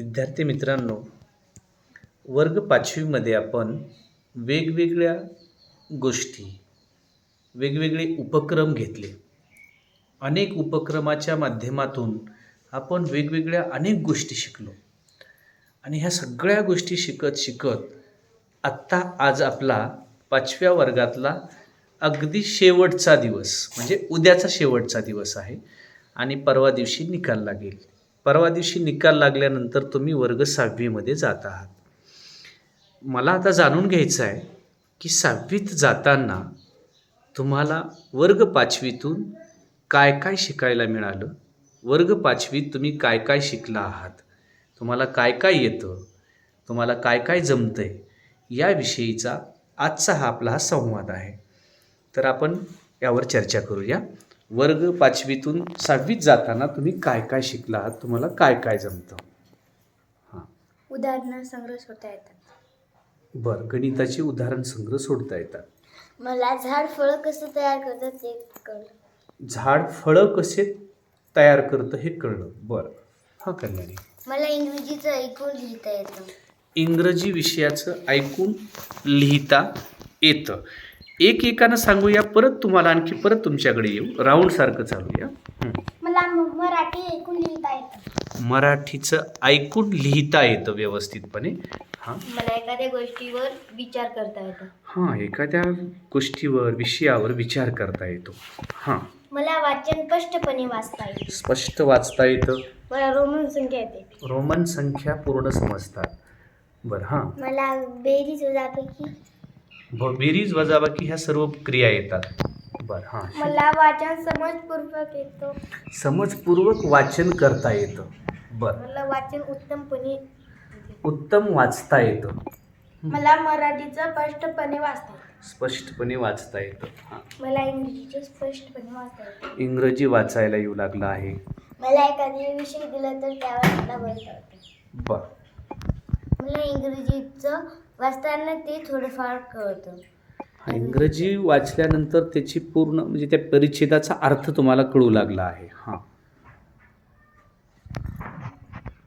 विद्यार्थी मित्रांनो वर्ग पाचवीमध्ये आपण वेगवेगळ्या गोष्टी वेगवेगळे उपक्रम घेतले. अनेक उपक्रमाच्या माध्यमातून आपण वेगवेगळ्या अनेक गोष्टी शिकलो. आणि ह्या सगळ्या गोष्टी शिकत शिकत आत्ता आज आपला पाचव्या वर्गातला अगदी शेवटचा दिवस म्हणजे उद्याचा शेवटचा दिवस आहे आणि परवा दिवशी निकाल लागेल. परवा दिवशी निकाल लागल्यानंतर तुम्ही वर्ग सहावीमध्ये जात आहात. मला आता जाणून घ्यायचं आहे की सहावीत जाताना तुम्हाला वर्ग पाचवीतून काय काय शिकायला मिळालं? वर्ग पाचवीत तुम्ही काय काय शिकला आहात? तुम्हाला काय काय येतं? तुम्हाला काय काय जमतं आहे याविषयीचा आजचा हा आपला हा संवाद आहे. तर आपण यावर चर्चा करूया. वर्ग पाचवीतून सहावीत जाताना तुम्ही काय काय शिकला आहात तुम्हाला काय काय जमतं? हां. उदाहरणं संग्रह होता येतात. बरं गणिताचे उदाहरण संग्रह सोडता येतात. मला झाड फळं कसं तयार करतात ते कळलं. झाड फळं कसे तयार करतं हे कळलं. बरं. हां कल्याणी. मला इंग्रजीचं ऐकून लिहिता येतं. इंग्रजी विषयाचं ऐकून लिहिता येतं. एक एकानं सांगूया परत तुम्हाला आणखी परत तुमच्याकडे येऊ. राऊंडसारखं चालूया. हं. मला मराठी ऐकून लिहिता येतं. मराठीचं ऐकून लिहिता येतं व्यवस्थितपणे. हां. मला एखाद्या गोष्टीवर विचार करता येतो. हां एखाद्या गोष्टीवर विषयावर विचार करता येतो. हां. मला वाचन स्पष्टपणे वाचता येते. स्पष्ट वाचता येतं. मला रोमन संख्या येते. रोमन संख्या पूर्ण समजतात. बरं हां. मला बेरीज वजापैकी ब बेरीज वजाबाकी ह्या सर्व क्रिया येतात. बरं हां मला वाचन समजपूर्वक येतो. समजपूर्वक वाचन करता येतं. बरं. मला वाचन उत्तमपणे उत्तम वाचता येतं. मला मराठीचं स्पष्टपणे वाचता येतं. स्पष्टपणे वाचता येतं. हां. मला इंग्रजीचं स्पष्टपणे वाचता येतं. इंग्रजी वाचायला येऊ लागलं आहे. मला एखादा विषय दिला तर त्यावर मला बोलता येतं. बरं. मला इंग्रजीचं वाचताना ते थोडंफार कळतं. हा इंग्रजी वाचल्यानंतर त्याची पूर्ण म्हणजे त्या परिच्छेदाचा अर्थ तुम्हाला कळू लागला आहे. हां.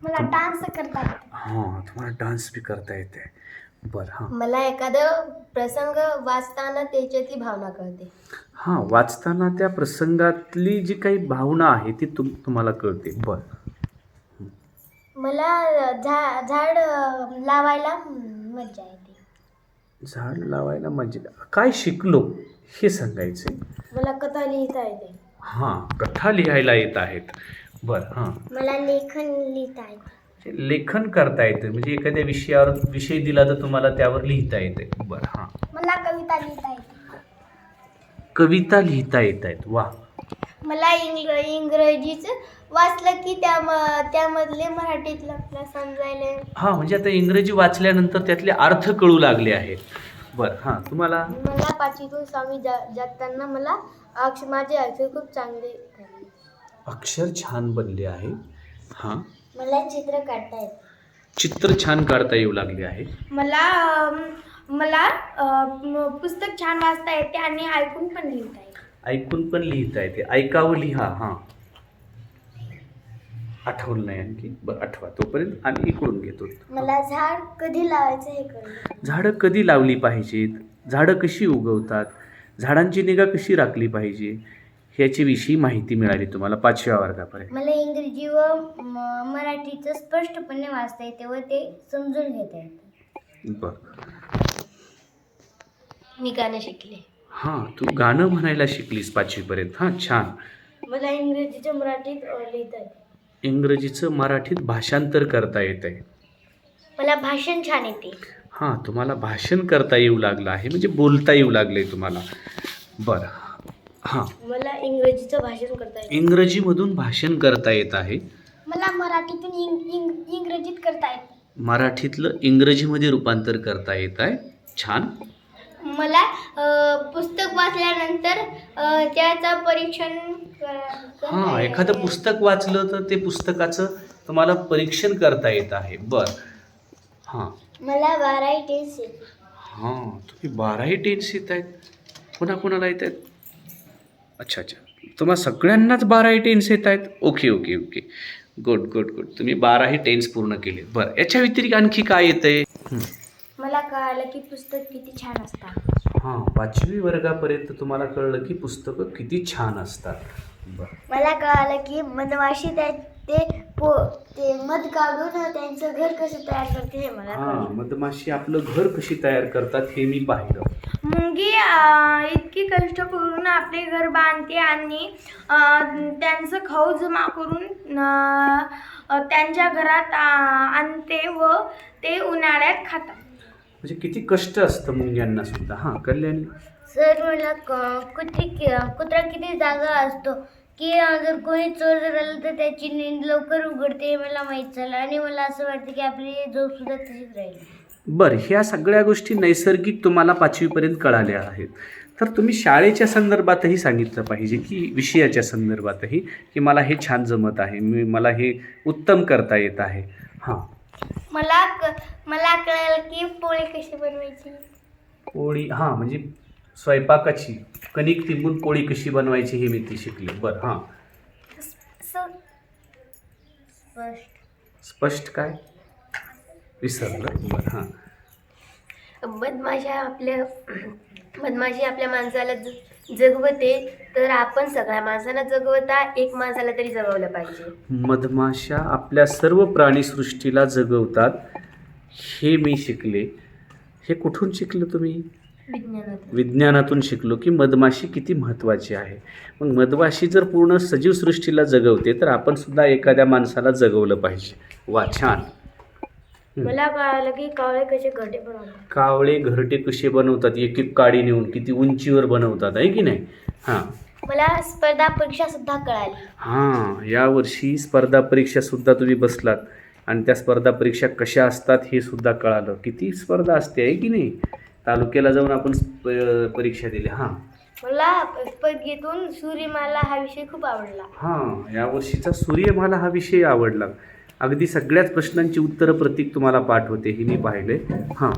मला डान्स करता येतं. हां तुम्हाला डान्स बी करता येते. बरं हां. मला एखादा प्रसंग वाचताना त्याच्यातली भावना कळते. हां वाचताना त्या प्रसंगातली जी काही भावना आहे ती तुम तुम्हाला कळते. बरं. मला झा झाड अं, लावायला मज्जा येते. झाड लावायला म्हणजे काय शिकलो हे सांगायचे मला कथा लिहिता येते. हां कथा लिहायला येत आहेत. बरं हां. मला लेखन लिहिता येते. लेखन करता येतं म्हणजे एखाद्या विषयावर विषय दिला तर तुम्हाला त्यावर लिहिता येते. बरं हां. मला कविता लिहिता येते. कविता लिहिता येत आहेत. वा. मला इंग्र इंग्रजीचं वाचलं की त्या त्यामधले मराठीतलं आपल्याला समजायला हां म्हणजे आता इंग्रजी वाचल्यानंतर त्यातले अर्थ कळू लागले आहेत. बरं हां तुम्हाला? मला पाचवीतून स्वामी जा जाताना मला अक्ष माझे अक्षर खूप चांगले झाले. अक्षर छान बनले आहे. हां. मला चित्र काढता येते. चित्र छान काढता येऊ लागले आहे. मला अम, मला अम, पुस्तक छान वाचता येते आणि ऐकून पण लिहिता येते. ऐकून पण लिहिता येते. ऐकावं लिहा. हां. आठवलं नाही आणखी. बरं आठवा. तोपर्यंत आम्ही इकडून घेतो. मला झाड कधी लावायचं हे कळलं. झाडं कधी लावली पाहिजेत? झाडं कशी उगवतात? झाडांची निगा कशी राखली पाहिजे? ह्याची विषयी माहिती मिळाली तुम्हाला पाचव्या वर्गापर्यंत. मला इंग्रजी व मराठीचं स्पष्टपणे वाचता येते व ते समजून घेता येते. बरं. मी गाणं शिकले. हां तू गाणं म्हणायला शिकलीस पाचवीपर्यंत. हां छान. मला इंग्रजीचं मराठीत अ, लिहिता येते. इंग्रजीचं मराठीत भाषांतर करता येत आहे मला भाषण छान येते. हां तुम्हाला भाषण करता येऊ लागलं आहे म्हणजे बोलता येऊ लागले तुम्हाला. बरं. हां. मला इंग्रजीचं भाषण करता येते. इंग्रजीमधून भाषण करता येत आहे. मला मराठीतून इंग इंग इंग्रजीत करता येते. मराठीतलं इंग्रजीमध्ये रूपांतर करता येत आहे. छान. मला पुस्तक वाचल्यानंतर त्याचं परीक्षण हां एखादं. पुस्तक वाचलं तर ते पुस्तकाचं तुम्हाला परीक्षण करता येत आहे. बरं. हां. मला बाराही टेन्स येते हां तुम्ही बाराही टेन्स येत आहेत? कोणा कोणाला येत आहेत? अच्छा अच्छा. तुम्हाला सगळ्यांनाच बाराही टेन्स येत आहेत? Okay okay okay good good good तुम्ही बाराही टेन्स पूर्ण केले. बरं. याच्या व्यतिरिक्त आणखी काय येतं आहे मला कळालं की पुस्तक किती छान असतात. हां पाचवी वर्गापर्यंत तुम्हाला कळलं की पुस्तकं किती छान असतात. बरं. मला कळालं की मधमाशी त्या ते पो ते मध काढून त्यांचं घर कसं तयार करते हे मला हां मधमाशी आपलं घर कशी तयार करतात हे मी पाहिलं. मुंगी अं, इतकी कष्ट करून आपले घर बांधते आणि अं, त्यांचं खाऊ जमा करून अं, अं, त्यांच्या घरात अं, आणते व ते उन्हाळ्यात खातात. म्हणजे किती कष्ट असतं मुंग्यांना सुद्धा हां कल्याणी? सर मला कुत्री कुत्रा किती जागा असतो की जर कोणी चोर जर आलं तर त्याची नींद लवकर उघडते हे मला माहीत झालं आणि मला असं वाटतं की आपली झोप सुद्धा तशीच राहील. बरं ह्या सगळ्या गोष्टी नैसर्गिक तुम्हाला पाचवीपर्यंत कळाल्या आहेत. तर तुम्ही शाळेच्या संदर्भातही सांगितलं पाहिजे की विषयाच्या संदर्भातही की मला हे छान जमत आहे मी मला हे उत्तम करता येत आहे. हां. मला मला कळलं की पोळी कशी बनवायची. पोळी हां म्हणजे स्वयंपाकाची कणिक तिंबून पोळी कशी बनवायची हे मी ती शिकले. बरं हां. स्पष्ट. स्पष्ट काय? विसरलं. बरं हां. मधमाशा आपल्या मधमाशी आपल्या माणसाला जगवते तर आपण सगळ्या माणसांना जगवता एक माणसाला तरी जगवलं पाहिजे. मधमाशा आपल्या सर्व प्राणीसृष्टीला जगवतात हे मी शिकले. हे कुठून शिकलं तुम्ही? विज्ञानात विज्ञानातून शिकलो की मधमाशी किती महत्त्वाची आहे. मग मधमाशी जर पूर्ण सजीव सृष्टीला जगवते तर आपण सुद्धा एखाद्या माणसाला जगवलं पाहिजे. वा छान. मला कळालं की कावळे कसे घरटे बनवतात. कावळे घरटे कसे बनवतात? एक एक काडी नेऊन किती उंचीवर बनवतात आहे की नाही? हां. मला स्पर्धा परीक्षा सुद्धा कळाली. हां यावर्षी स्पर्धा परीक्षासुद्धा तुम्ही बसलात. आणि त्या स्पर्धा परीक्षा कशा असतात हे सुद्धा कळालं. किती स्पर्धा असते आहे की नाही? तालुक्याला जाऊन आपण स्प- परीक्षा दिल्या हां. मला स्पर्धेतून सूर्यमाला हा विषय खूप आवडला. हां यावर्षीचा सूर्यमाला हा विषय आवडला. अगदी सगळ्याच प्रश्नांची उत्तरं प्रतीक तुम्हाला पाठ होते हे मी पाहिले. हां.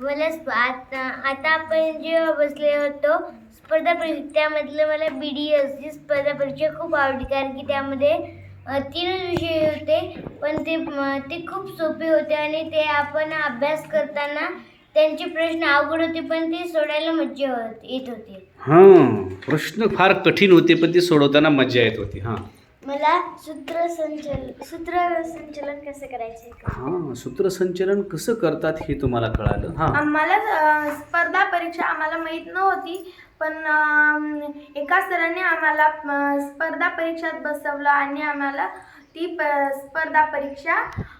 मला आता आता आपण जेव्हा बसले होतो स्पर्धा परीक्षा त्यामधलं मला बी डी एसची स्पर्धा परीक्षा खूप आवडली कारण की त्यामध्ये तीनच विषय होते पण ते ते खूप सोपे होते आणि ते आपण अभ्यास करताना त्यांचे प्रश्न अवघड होते पण ते सोडायला मज्जा येत होती. हां. प्रश्न फार कठीण होते पण ते सोडवताना मजा येत होती. हां. मला सूत्रसंचलन सूत्रसंचलन कसं करायचं हां सूत्रसंचलन कसं करतात हे तुम्हाला कळालं? हां. आम्हाला अ, स्पर्धा परीक्षा आम्हाला माहीत नव्हती पण एका सरांनी आम्हाला अ, स्पर्धा परीक्षात बसवलं आणि आम्हाला ती प स्पर्धा परीक्षा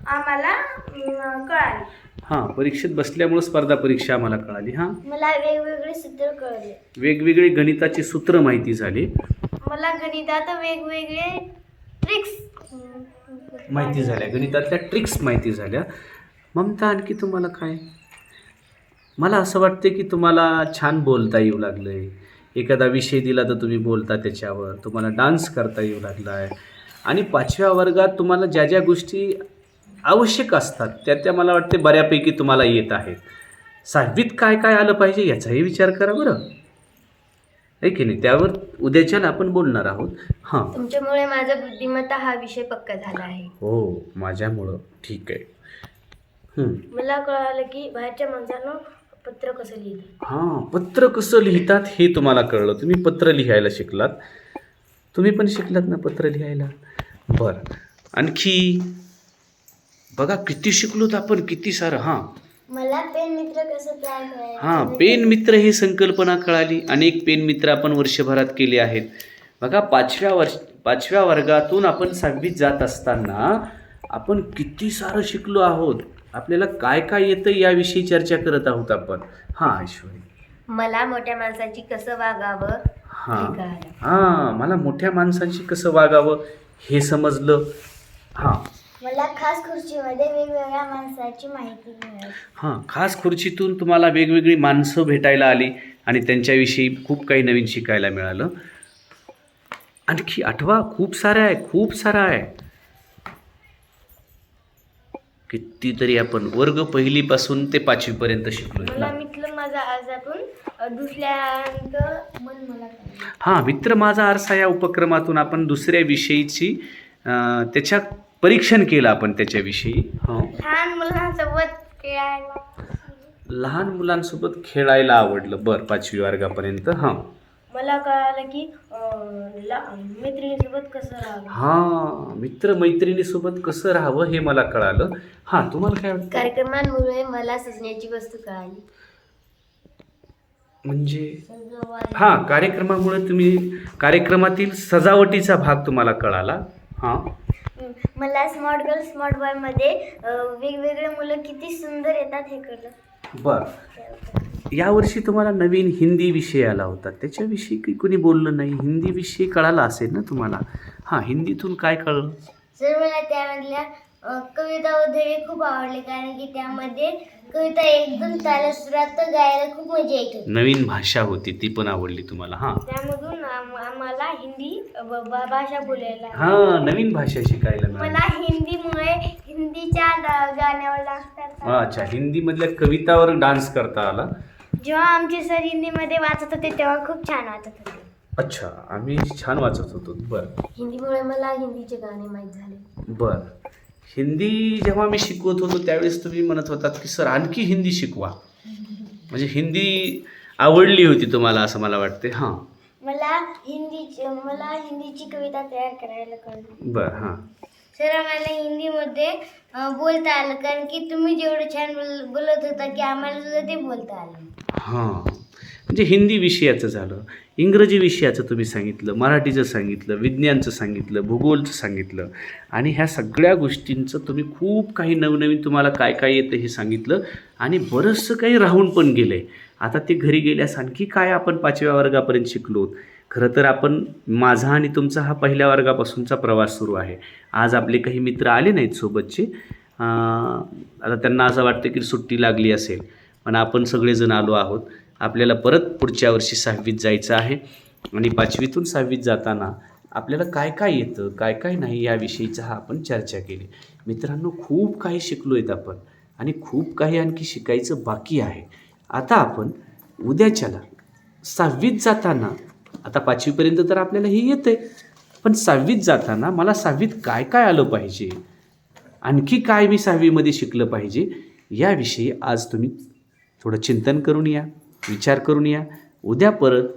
आम्हाला अम, कळाली. हां परीक्षेत बसल्यामुळं स्पर्धा परीक्षा आम्हाला कळाली हां. मला वेगवेगळे सूत्र कळले. वेगवेगळे गणिताचे सूत्र माहिती झाले. मला गणितात वेगवेगळे ट्रिक्स माहिती झाल्या. गणितातल्या ट्रिक्स माहिती झाल्या. ममता आणखी तुम्हाला काय? मला असं वाटते की तुम्हाला छान बोलता येऊ लागलं आहे एखादा विषय दिला तर तुम्ही बोलता त्याच्यावर. तुम्हाला डान्स करता येऊ लागला आहे आणि पाचव्या वर्गात तुम्हाला ज्या ज्या गोष्टी आवश्यक असतात त्या त्या मला वाटते बऱ्यापैकी तुम्हाला येत आहेत. सहावीत काय काय आलं पाहिजे याचाही विचार करा बरं. आहे की नाही? त्यावर उद्याच्याला आपण बोलणार आहोत. हां. तुमच्यामुळे माझा बुद्धिमत्ता हा विषय पक्का झाला आहे. हो माझ्यामुळं. ठीक आहे. हं. मला कळालं की बाहेरच्या माणसानं पत्र कसं लिहिलं हां पत्र कसं लिहितात हे तुम्हाला कळलं. तुम्ही पत्र लिहायला शिकलात. तुम्ही पण शिकलात ना पत्र लिहायला? बरं. आणखी बघा किती शिकलोत आपण? किती सारं. हां. मला पेन मित्र कसं तयार करायचं हां पेन मित्र ही संकल्पना कळाली. अनेक पेन मित्र आपण वर्षभरात केले आहेत. बघा पाचव्या वर्ष पाचव्या वर्गातून आपण सहावीत जात असताना आपण किती सारं शिकलो आहोत. आपल्याला काय काय येतं याविषयी चर्चा करत आहोत आपण. हां ऐश्वरी मला मोठ्या माणसाची कसं वागावं हां. हे कळालं. हां मला मोठ्या माणसांशी कसं वागावं हे समजलं. हां. मला खास खुर्चीमध्ये वेगवेगळ्या माणसाची माहिती मिळाली. हां खास खुर्चीतून तुम्हाला वेगवेगळी माणसं भेटायला आली आणि त्यांच्याविषयी खूप काही नवीन शिकायला मिळालं. आणखी आठवा खूप साऱ्या आहे खूप सारा आहे. कितीतरी आपण वर्ग पहिलीपासून ते पाचवीपर्यंत शिकलो मला मित्र माझा आजातून दुसऱ्यानंतर मन मला कळलं. हां मित्र माझा आरसा या उपक्रमातून आपण दुसऱ्या विषयीची त्याच्या परीक्षण केलं आपण त्याच्याविषयी. हो. लहान मुलांसोबत खेळायला. लहान मुलांसोबत खेळायला आवडलं. बरं पाचवी वर्गापर्यंत हां. मला कळालं की मैत्रिणीसोबत कसं राहावं? हां मित्र मैत्रिणीसोबत कसं राहावं हे मला कळालं. हां तुम्हाला काय वाटतं? कार्यक्रमांमुळे मला सजण्याची वस्तू कळाली. म्हणजे? हां कार्यक्रमामुळे तुम्ही कार्यक्रमातील सजावटीचा भाग तुम्हाला कळाला. हां. मला स्मार्ट गर्ल स्मार्ट बॉयमध्ये वेगवेगळे मुलं किती सुंदर येतात हे कळलं. बरं. यावर्षी तुम्हाला नवीन हिंदी विषय आला होता. त्याच्याविषयी काही कोणी बोललं नाही. हिंदी विषयी कळाला असेल ना तुम्हाला? हां हिंदीतून काय कळलं? सर मला त्यामधल्या कविता वगैरे खूप आवडले कारण की त्यामध्ये कविता एकदम ताल्या सुरात गायला खूप मजा येत होती. नवीन भाषा होती ती पण आवडली तुम्हाला हां? त्यामधून आम- आम्हाला हिंदी अं, ब- ब- भाषा बोलायला हां नवीन भाषा शिकायला मिळाली. मला हिंदीमुळे हिंदीच्या गा- गाण्यावर डान्स करता अच्छा. हिंदीमधल्या कवितावर डान्स करता आला. जेव्हा आमचे सर हिंदीमध्ये वाचत होते तेव्हा खूप छान वाचत होते. अच्छा. आम्ही छान वाचत होतो. बरं. हिंदीमुळे मला हिंदीचे गाणे माहीत झाले. बरं. हिंदी जेव्हा मी शिकवत होतो त्यावेळेस तुम्ही म्हणत होतात की सर आणखी हिंदी शिकवा. म्हणजे हिंदी आवडली होती तुम्हाला असं मला वाटते. हां. मला हिंदी मला हिंदीची कविता तयार करायला कळली. बरं हां. सर आम्हाला हिंदीमध्ये बोलता आलं. कारण की तुम्ही जेवढं छान बोल बोलत होता की आम्हाला सुद्धा ते बोलता आलं. हां. म्हणजे हिंदी विषयाचं झालं इंग्रजी विषयाचं तुम्ही सांगितलं मराठीचं सांगितलं विज्ञानचं सांगितलं भूगोलचं सांगितलं. आणि ह्या सगळ्या गोष्टींचं तुम्ही खूप काही नवनवीन तुम्हाला काय काय येतं हे सांगितलं आणि बरंचसं काही राहून पण गेलं आहे आता ते घरी गेल्यास आणखी काय आपण पाचव्या वर्गापर्यंत शिकलो? खरं तर आपण माझा आणि तुमचा हा पहिल्या वर्गापासूनचा प्रवास सुरू आहे. आज आपले काही मित्र आले नाहीत सोबतचे. आता त्यांना असं वाटतं की सुट्टी लागली असेल पण आपण सगळेजण आलो आहोत. आपल्याला परत पुढच्या वर्षी सहावीत जायचं आहे. आणि पाचवीतून सहावीत जाताना आपल्याला काय काय येतं काय काय नाही याविषयीचा हा आपण चर्चा केली. मित्रांनो खूप काही शिकलो आहेत आपण आणि खूप काही आणखी शिकायचं बाकी आहे. आता आपण उद्याच्याला सहावीत जाताना आता पाचवीपर्यंत तर आपल्याला हे येतं पण सहावीत जाताना मला सहावीत काय काय आलं पाहिजे? आणखी काय मी सहावीमध्ये शिकलं पाहिजे? याविषयी आज तुम्ही थोडं चिंतन करून या. विचार करून या. उद्या परत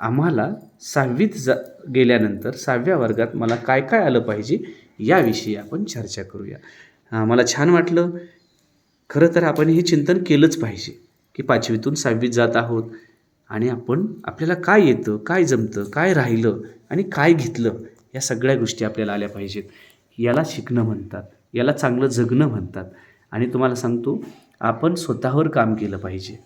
आम्हाला सहावीत जा गेल्यानंतर सहाव्या वर्गात मला काय काय आलं पाहिजे याविषयी आपण चर्चा करूया. मला छान वाटलं. खरं तर आपण हे चिंतन केलंच पाहिजे की पाचवीतून सहावीत जात आहोत आणि आपण आपल्याला काय येतं काय जमतं काय राहिलं आणि काय घेतलं या सगळ्या गोष्टी आपल्याला आल्या पाहिजेत. याला शिकणं म्हणतात याला चांगलं जगणं म्हणतात. आणि तुम्हाला सांगतो आपण स्वतःवर काम केलं पाहिजे.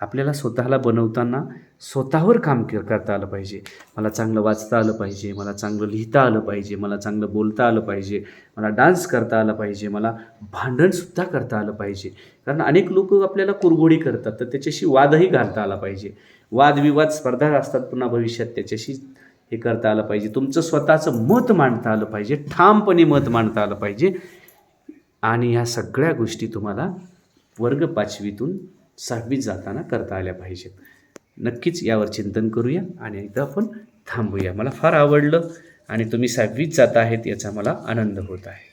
आपल्याला स्वतःला बनवताना स्वतःवर काम के करता आलं पाहिजे. मला चांगलं वाचता आलं पाहिजे मला चांगलं लिहिता आलं पाहिजे मला चांगलं बोलता आलं पाहिजे मला डान्स करता आलं पाहिजे मला भांडणसुद्धा करता आलं पाहिजे. कारण अनेक लोक आपल्याला कुरघोडी करतात तर त्याच्याशी वादही घालता आला पाहिजे. वादविवाद स्पर्धा असतात पुन्हा भविष्यात त्याच्याशी हे करता आलं पाहिजे. तुमचं स्वतःचं मत मांडता आलं पाहिजे ठामपणे मत मांडता आलं पाहिजे. आणि ह्या सगळ्या गोष्टी तुम्हाला वर्ग पाचवीतून सहावीत जाताना करता आल्या पाहिजेत. नक्कीच यावर चिंतन करूया आणि एकदा आपण थांबूया. मला फार आवडलं आणि तुम्ही सहावीत जात आहेत याचा मला आनंद होत आहे.